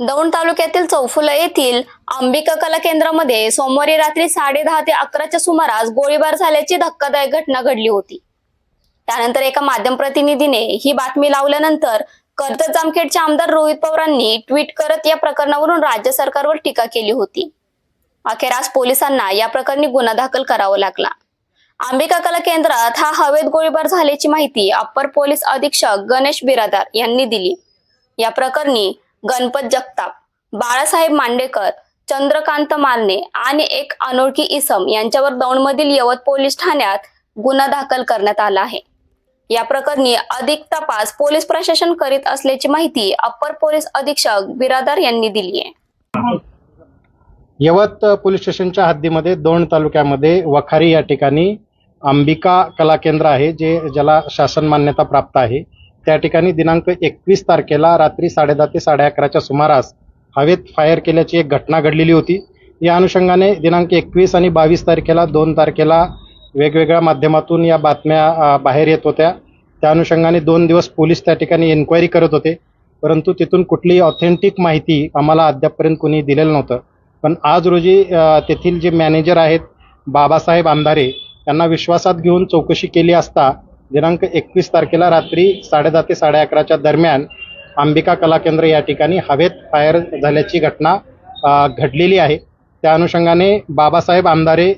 दौंड तालुक्यातील चौफुला येथील अंबिका कला केंद्रामध्ये सोमवारी रात्री साडे दहा ते अकराच्या सुमारास गोळीबार झाल्याची धक्कादायक घटना घडली होती. त्यानंतर एका माध्यम प्रतिनिधीने ही बातमी लावल्यानंतर कर्जत जामखेडचे आमदार रोहित पवारांनी ट्विट करत या प्रकरणावरून राज्य सरकारवर टीका केली होती. अखेर आज पोलिसांना या प्रकरणी गुन्हा दाखल करावा लागला. अंबिका कला केंद्रात हा हवेत गोळीबार झाल्याची माहिती अप्पर पोलीस अधीक्षक गणेश बिरादार यांनी दिली. या प्रकरणी गणपत जगताप बाळासाहेब मांडेकर चंद्रकांत मालने आणि एक अनोळखी इसम यांच्यावर दौंडमधील यवत पोलीस ठाण्यात गुन्हा दाखल करण्यात आला आहे. या प्रकरणी अधिक तपास पोलीस प्रशासन करीत असल्याची माहिती अप्पर पोलीस अधीक्षक बिरादार यांनी दिली आहे. यवत पोलीस स्टेशनच्या हद्दीमध्ये दोन तालुक्यामध्ये वखारी या ठिकाणी अंबिका कला केंद्र आहे जे ज्याला शासन मान्यता प्राप्त आहे. त्या ठिकाणी दिनांक एकवीस तारखेला रात्री साडेदहा ते साडे अकराच्या सुमारास हवेत फायर केल्याची एक घटना घडलेली होती. या अनुषंगाने दिनांक एकवीस आणि बावीस तारखेला दोन तारखेला वेगवेगळ्या माध्यमातून या बातम्या बाहेर येत होत्या. त्या अनुषंगाने दोन दिवस पोलीस त्या ठिकाणी एन्क्वायरी करत होते. परंतु तिथून कुठलीही ऑथेंटिक माहिती आम्हाला अद्यापपर्यंत कोणी दिलेलं नव्हतं. पण आज रोजी तेथील जे मॅनेजर आहेत बाबासाहेब आमदारे त्यांना विश्वासात घेऊन चौकशी केली असता दिनांक एकवीस तारखेला रात्री साडेदहा ते साडे अकराच्या दरम्यान अंबिका कला केंद्र या ठिकाणी हवेत फायर झाल्याची घटना घडलेली आहे. त्या अनुषंगाने बाबासाहेब आमदारे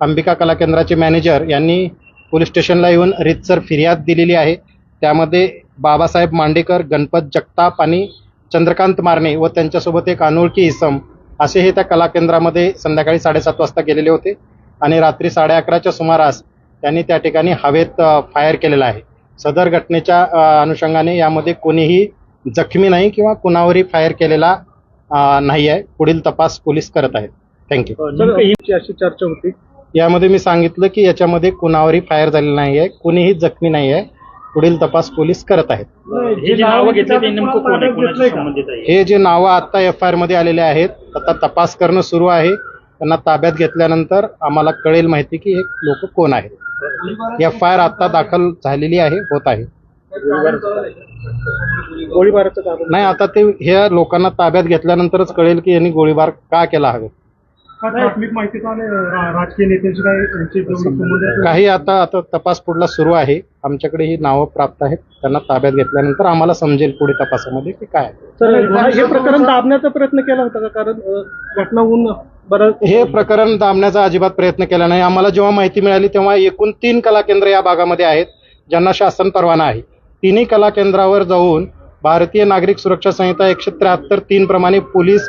अंबिका कला केंद्राचे मॅनेजर यांनी पोलीस स्टेशनला येऊन रितसर फिर्याद दिलेली आहे. त्यामध्ये बाबासाहेब मांडेकर गणपत जगताप आणि चंद्रकांत मारणे व त्यांच्यासोबत एक अनोळखी इसम असे हे त्या कला केंद्रामध्ये संध्याकाळी साडेसात वाजता गेलेले होते. आणि रात्री साडे अकराच्या सुमारास त्यांनी त्या ठिकाणी हवेत फायर केलेला आहे. सदर घटनेच्या अनुषंगाने यामध्ये कोणीही जखमी नाही किंवा कुणावरही फायर केलेला नाही आहे. पुढील तपास पोलीस करत आहेत. थँक्यू ही अशी चर्चा होती? यामध्ये मी सांगितलं की याच्यामध्ये कुणावरही फायर झालेलं नाही आहे कुणीही जखमी नाही आहे. पुढील तपास पोलीस करत आहेत. हे हे जे नावं आता एफ आय आरमध्ये आलेले आहेत आता तपास करणं सुरू आहे. त्यांना ताब्यात घेतल्यानंतर आम्हाला कळेल माहिती की हे लोक कोण आहेत. एफ आय आर आता दाखल झालेली आहे होत आहे. गोळीबाराचं नाही आता ते ह्या लोकांना ताब्यात घेतल्यानंतरच कळेल की यांनी गोळीबार का केला हवे प्राथमिक माहिती राजकीय नेत्यांची काय काही आता आता तपास पुढला सुरू आहे. आमच्याकडे ही नावं प्राप्त आहेत. त्यांना ताब्यात घेतल्यानंतर आम्हाला समजेल पुढे तपासामध्ये की काय हे प्रकरण दाबण्याचा प्रयत्न केला होता का? कारण घटना होऊन बरं हे प्रकरण दाबण्याचा अजिबात प्रयत्न केला नाही. आम्हाला जेव्हा माहिती मिळाली तेव्हा एकूण तीन कला केंद्र या भागामध्ये आहेत ज्यांना शासन परवाना आहे. तिन्ही कला केंद्रावर जाऊन भारतीय नागरिक सुरक्षा संहिता एकशे त्र्याहत्तर तीन प्रमाणे पोलीस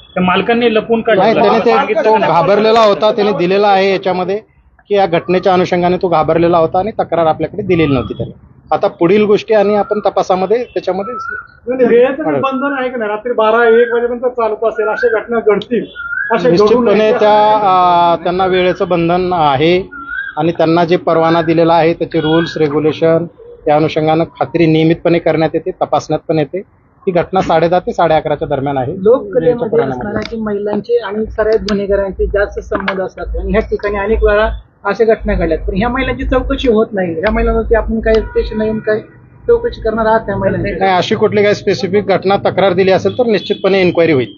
त्या मालकांनी लपून नाही त्याने ते तो? घाबरलेला होता त्याने दिलेला आहे याच्यामध्ये की या घटनेच्या अनुषंगाने तो घाबरलेला होता आणि तक्रार आपल्याकडे दिलेली नव्हती त्याने. आता पुढील गोष्टी आणि आपण तपासामध्ये त्याच्यामध्ये वेळेचं बंधन आहे का नाही? रात्री बारा एक वाजेपर्यंत चालत असेल अशा घटना घडतील अशा घडू निश्चितपणे. त्या अं, त्यांना वेळेचं बंधन आहे आणि त्यांना जे परवाना दिलेला आहे त्याचे रूल्स रेग्युलेशन त्या अनुषंगानं खात्री नियमितपणे करण्यात येते तपासण्यात पण येते. ही घटना साडे दहा ते साडे अकराच्या दरम्यान आहे. लोककलेमध्ये परवान्यामध्ये. असणारा की महिलांचे आणि सगळ्याच गुन्हेगारांचे जास्त संबंध असतात? आणि ह्या ठिकाणी अनेक वेळा अशा घटना घडल्यात. पण ह्या महिलांची चौकशी होत नाही. ह्या महिलांवरती आपण काय स्टेशनला येऊन काय चौकशी करणार आहात त्या महिलांची नाही अशी कुठली काही स्पेसिफिक घटना तक्रार दिली असेल तर निश्चितपणे इन्क्वायरी होईल.